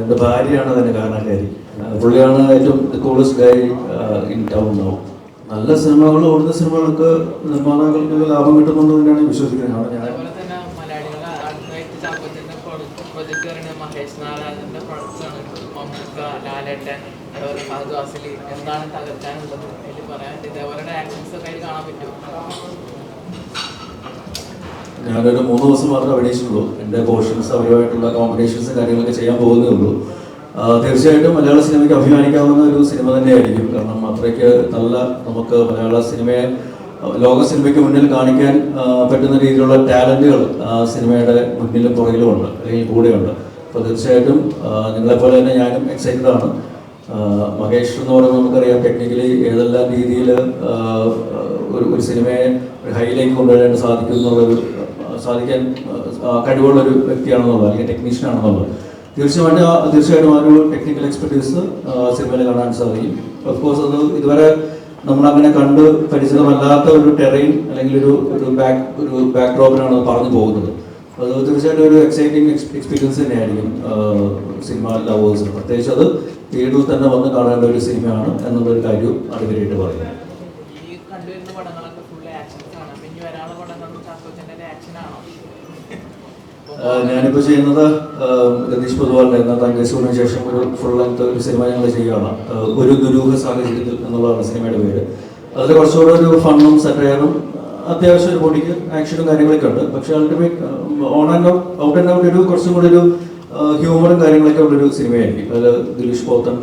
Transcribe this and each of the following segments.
എന്റെ ഭാര്യയാണ് അതിന്റെ കാരണക്കാരി. പുള്ളിയാണ് ഏറ്റവും coolest guy in town no നല്ല സിനിമകൾ ഓടുന്ന സിനിമകൾക്ക് നിർമ്മാതാക്കൾക്ക് ലാഭം കിട്ടുന്നുണ്ട് തന്നെയാണ് വിശ്വസിക്കുന്നത്. ഞാൻ എന്താണ് തകർക്കാനുള്ളത്? അതിൽ പറയാൻ ഇതേപോലെ ആക്ഷൻസ് ഒക്കെ കാണാൻ പറ്റും ഞാനൊരു മൂന്ന് ദിവസം മാത്രമേ അഭിനയിച്ചിട്ടുള്ളൂ. എന്റെ പോർഷൻസ് അവരുമായിട്ടുള്ള കോമ്പറ്റീഷൻസും കാര്യങ്ങളൊക്കെ ചെയ്യാൻ പോകുന്നേ ഉള്ളൂ. തീർച്ചയായിട്ടും മലയാള സിനിമയ്ക്ക് അഭിമാനിക്കാവുന്ന ഒരു സിനിമ തന്നെയായിരിക്കും. കാരണം അത്രയ്ക്ക് നല്ല നമുക്ക് മലയാള സിനിമയെ ലോക സിനിമയ്ക്ക് മുന്നിൽ കാണിക്കാൻ പറ്റുന്ന രീതിയിലുള്ള ടാലന്റുകൾ സിനിമയുടെ മുന്നിലും പുറകിലും ഉണ്ട് അല്ലെങ്കിൽ കൂടെയുണ്ട്. അപ്പോൾ തീർച്ചയായിട്ടും നിങ്ങളെപ്പോലെ തന്നെ ഞാനും എക്സൈറ്റഡ് ആണ്. മഹേഷ് എന്ന് പറയുമ്പോൾ നമുക്കറിയാം ടെക്നിക്കലി ഏതെല്ലാം രീതിയിൽ ഒരു ഒരു സിനിമയെ ഒരു ഹൈലേക്ക് കൊണ്ടുവരാൻ സാധിക്കും എന്നുള്ളൊരു സാധിക്കാൻ കഴിവുള്ള ഒരു വ്യക്തിയാണെന്നുള്ളത് അല്ലെങ്കിൽ ടെക്നീഷ്യൻ ആണെന്നുള്ളത് തീർച്ചയായിട്ടും തീർച്ചയായിട്ടും ആ ഒരു ടെക്നിക്കൽ എക്സ്പെർട്ടീസ് സിനിമയിൽ കാണാൻ സാധിക്കും. ഓഫ് കോഴ്സ് അത് ഇതുവരെ നമ്മളങ്ങനെ കണ്ട് പരിചിതമല്ലാത്ത ഒരു ടെറൈൻ അല്ലെങ്കിൽ ഒരു ഒരു ബാക്ക് ഒരു ബാക്ക് ഡ്രോപ്പിനാണ് പറഞ്ഞു പോകുന്നത്. അത് തീർച്ചയായിട്ടും ഒരു എക്സൈറ്റിംഗ് എക്സ്പീരിയൻസ് തന്നെയായിരിക്കും സിനിമ ലവേഴ്സ് പ്രത്യേകിച്ച് അത് തിയേറ്ററിൽ തന്നെ വന്ന് കാണേണ്ട ഒരു സിനിമയാണ് എന്നുള്ളൊരു കാര്യം അടിപൊളിയായിട്ട് പറയുന്നത് ഞാനിപ്പോൾ ചെയ്യുന്നത് രതീഷ് പൊതുവാളിന്റെ എന്നാൽ തങ്കേശ്വറിന് ശേഷം ഒരു ഫുൾ ലെങ്ത് ഒരു സിനിമ ഞങ്ങൾ ചെയ്യുകയാണ്. ഒരു ദുരൂഹ സാഹചര്യത്തിൽ എന്നുള്ളതാണ് സിനിമയുടെ പേര്. അതിൽ കുറച്ചുകൂടെ ഒരു ഫണ്ണും സെറ്റയറും അത്യാവശ്യം ഒരു ബോഡിക്ക് ആക്ഷനും കാര്യങ്ങളൊക്കെ ഉണ്ട്. പക്ഷെ ultimate on and out out and out ഒരു കുറച്ചും കൂടി ഒരു ഹ്യൂമറും കാര്യങ്ങളൊക്കെ ഉള്ളൊരു സിനിമയായിരിക്കും. അതിൽ ദിലീഷ് പോത്തൻ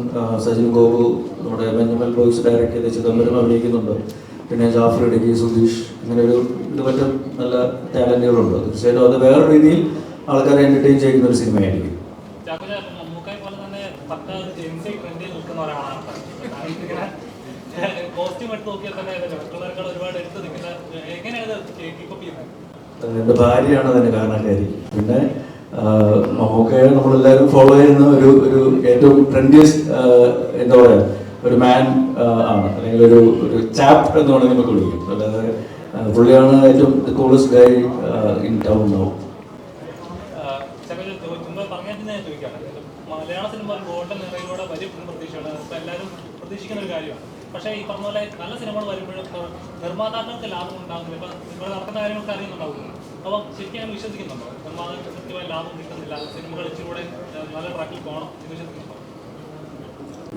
സജിൻ ഗോപു നമ്മുടെ ബെഞ്ചമിൻ ബോയ്സ് ഡയറക്റ്റ് ചെയ്ത ചിദംബരം അഭിനയിക്കുന്നുണ്ട്. പിന്നെ ജാഫർ ഇടുക്കി സുധീഷ് അങ്ങനെ ഒരു ഇത് മറ്റും നല്ല ടാലന്റുകളുണ്ട്. തീർച്ചയായിട്ടും അത് വേറെ രീതിയിൽ ആൾക്കാരെ എന്റർടൈൻ ചെയ്യുന്ന ഒരു സിനിമയായിരിക്കും. എന്റെ എന്റെ ഭാര്യയാണ് അതിന്റെ കാരണക്കാരി. പിന്നെ മമ്മൂക്കയെ നമ്മളെല്ലാവരും ഫോളോ ചെയ്യുന്ന ഒരു ഒരു ഏറ്റവും ട്രെൻഡിയസ്റ്റ് എന്താ പറയുക ഒരു മാൻ ആണ്. അല്ലെങ്കിൽ ഒരു ഒരു ചാപ്പ് എന്ന് വേണമെങ്കിൽ നമുക്ക് വിളിക്കും. അല്ലാതെ പുള്ളിയാണ് ഏറ്റവും കൂളസ്റ്റ് ഗൈ ഇൻ ടൗൺ ഉണ്ടാവും മലയാള നിർമ്മാതാക്കൾക്ക് ലാഭം ഉണ്ടാകുന്നില്ല.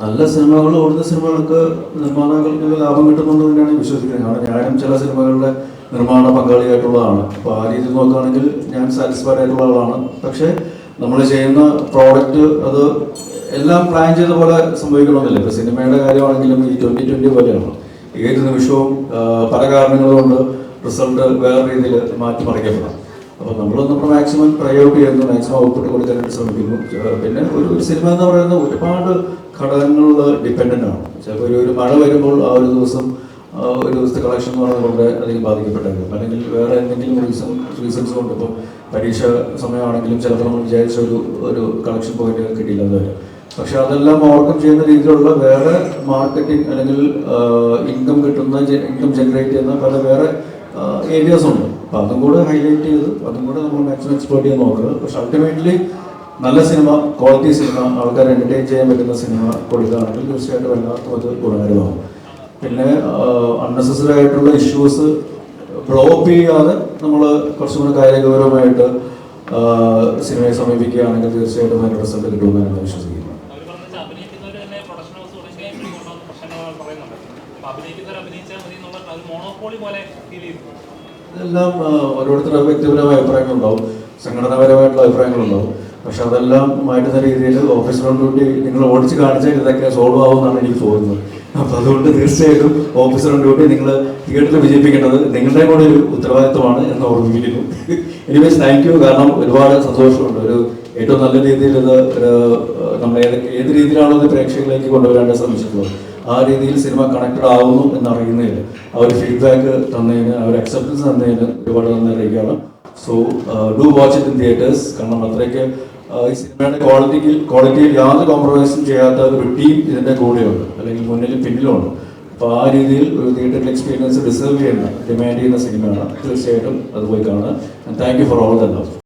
നല്ല സിനിമകൾ ഓടുന്ന സിനിമകൾക്ക് നിർമ്മാതാക്കൾക്ക് ലാഭം കിട്ടുന്നുണ്ട് തന്നെയാണ് വിശ്വസിക്കുന്നത്. കാരണം ഞാനും ചില സിനിമകളുടെ നിർമ്മാണ പങ്കാളിയായിട്ടുള്ളതാണ്. അപ്പോൾ ആ രീതിയിൽ നോക്കുകയാണെങ്കിൽ ഞാൻ സാറ്റിസ്ഫൈഡ് ആയിട്ടുള്ള ആളാണ്. പക്ഷേ നമ്മൾ ചെയ്യുന്ന പ്രോഡക്റ്റ് അത് എല്ലാം പ്ലാൻ ചെയ്ത പോലെ സംഭവിക്കണമെന്നില്ല. ഇപ്പോൾ സിനിമയുടെ കാര്യമാണെങ്കിലും ഈ ട്വന്റി ട്വന്റി പോലെയാണ്. ഏത് നിമിഷവും പല കാരണങ്ങൾ കൊണ്ട് റിസൾട്ട് വേറെ രീതിയിൽ മാറ്റിമറിക്കപ്പെടാം അപ്പോൾ നമ്മൾ നമ്മുടെ മാക്സിമം പ്രയോറിറ്റി ചെയ്യുന്നു മാക്സിമം ഔട്ട്പുട്ട് കൊടുക്കാനായിട്ട് ശ്രമിക്കുന്നു. പിന്നെ ഒരു സിനിമ എന്ന് പറയുന്നത് ഒരുപാട് ഘടകങ്ങളിൽ ഡിപ്പെൻഡന്റ് ആണ്. ചിലപ്പോൾ ഒരു ഒരു മഴ വരുമ്പോൾ ആ ഒരു ദിവസം ഒരു ദിവസത്തെ കളക്ഷൻ എന്ന് പറയുന്നത് വളരെ അധികം ബാധിക്കപ്പെട്ടേക്കും അല്ലെങ്കിൽ വേറെ എന്തെങ്കിലും റീസൺ റീസൺസ് കൊണ്ട് ഇപ്പോൾ പരീക്ഷ സമയമാണെങ്കിലും ചിലപ്പോൾ നമ്മൾ വിചാരിച്ച ഒരു ഒരു കളക്ഷൻ പോയിന്റ് കിട്ടിയില്ല വരും. പക്ഷെ അതെല്ലാം ഓവർകം ചെയ്യുന്ന രീതിയിലുള്ള വേറെ മാർക്കറ്റിംഗ് അല്ലെങ്കിൽ ഇൻകം കിട്ടുന്ന ഇൻകം ജനറേറ്റ് ചെയ്യുന്ന പല വേറെ ഏരിയാസ് ഉണ്ട്. അപ്പം അതും കൂടെ ഹൈലൈറ്റ് ചെയ്ത് അതും കൂടെ നമ്മൾ മാക്സിമം എക്സ്പ്ലോർ ചെയ്യാൻ നോക്കുക. പക്ഷെ അൾട്ടിമേറ്റ്ലി നല്ല സിനിമ ക്വാളിറ്റി സിനിമ ആൾക്കാരെ എന്റർടൈൻ ചെയ്യാൻ പറ്റുന്ന സിനിമ കൊടുക്കുകയാണെങ്കിൽ തീർച്ചയായിട്ടും എല്ലാവർക്കും അത് ഗുണകരമാകും. പിന്നെ അൺനെസസറി ആയിട്ടുള്ള ഇഷ്യൂസ് ബ്ലോപ്പ് ചെയ്യാതെ നമ്മൾ കുറച്ചും കൂടെ കാര്യഗൗരവമായിട്ട് സിനിമയെ സമീപിക്കുകയാണെങ്കിൽ തീർച്ചയായിട്ടും അതിന്റെ റിസൾട്ട് കിട്ടുമെന്ന് ഞാൻ വിശ്വസിക്കുന്നു. എല്ലാം ഓരോരുത്തരുടെ വ്യക്തിപരമായ അഭിപ്രായങ്ങളുണ്ടാവും. സംഘടനാപരമായിട്ടുള്ള അഭിപ്രായങ്ങളുണ്ടാവും. പക്ഷെ അതെല്ലാം മാറ്റുന്ന രീതിയിൽ ഓഫീസറോട് കൂടി നിങ്ങൾ ഓടിച്ച് കാണിച്ചാൽ ഇതൊക്കെ സോൾവ് ആവുമെന്നാണ് എനിക്ക് തോന്നുന്നത്. അപ്പം അതുകൊണ്ട് തീർച്ചയായിട്ടും ഓഫീസർ ഓൺ ഡ്യൂട്ടി നിങ്ങൾ തിയേറ്ററിൽ വിജയിപ്പിക്കേണ്ടത് നിങ്ങളുടെ കൂടെ ഒരു ഉത്തരവാദിത്വമാണ് എന്ന് ഓർമ്മിപ്പിക്കുന്നു എനിവേസ് താങ്ക് യു കാരണം ഒരുപാട് സന്തോഷമുണ്ട്. ഒരു ഏറ്റവും നല്ല രീതിയിൽ ഇത് നമ്മൾ ഏത് ഏത് രീതിയിലാണോ ഇത് പ്രേക്ഷകരിലേക്ക് കൊണ്ടുവരാൻ ശ്രമിച്ചിട്ടുള്ളത്. ആ രീതിയിൽ സിനിമ കണക്റ്റഡ് ആവുന്നു എന്നറിയുന്നതിൽ ആ ഒരു ഫീഡ്ബാക്ക് തന്നതിന് ആ ഒരു അക്സെപ്റ്റൻസ് തന്നതിന് ഒരുപാട് നന്ദി അറിയിക്കുകയാണ്. So do watch it in theatres കാരണം അത്രയ്ക്ക് ഈ സിനിമയുടെ ക്വാളിറ്റിക്ക് ക്വാളിറ്റിയിൽ യാതൊരു കോംപ്രമൈസും ചെയ്യാത്ത ഒരു ടീം ഇതിന്റെ കൂടെയുണ്ട്. അല്ലെങ്കിൽ മുന്നിലും പിന്നിലുമുണ്ട് അപ്പോൾ ആ രീതിയിൽ ഒരു തിയേറ്ററിൽ എക്സ്പീരിയൻസ് ഡിസേർവ് ചെയ്യുന്ന ഡിമാൻഡ് ചെയ്യുന്ന സിനിമയാണ്. തീർച്ചയായിട്ടും അത് പോയി കാണുക. Thank you for all the love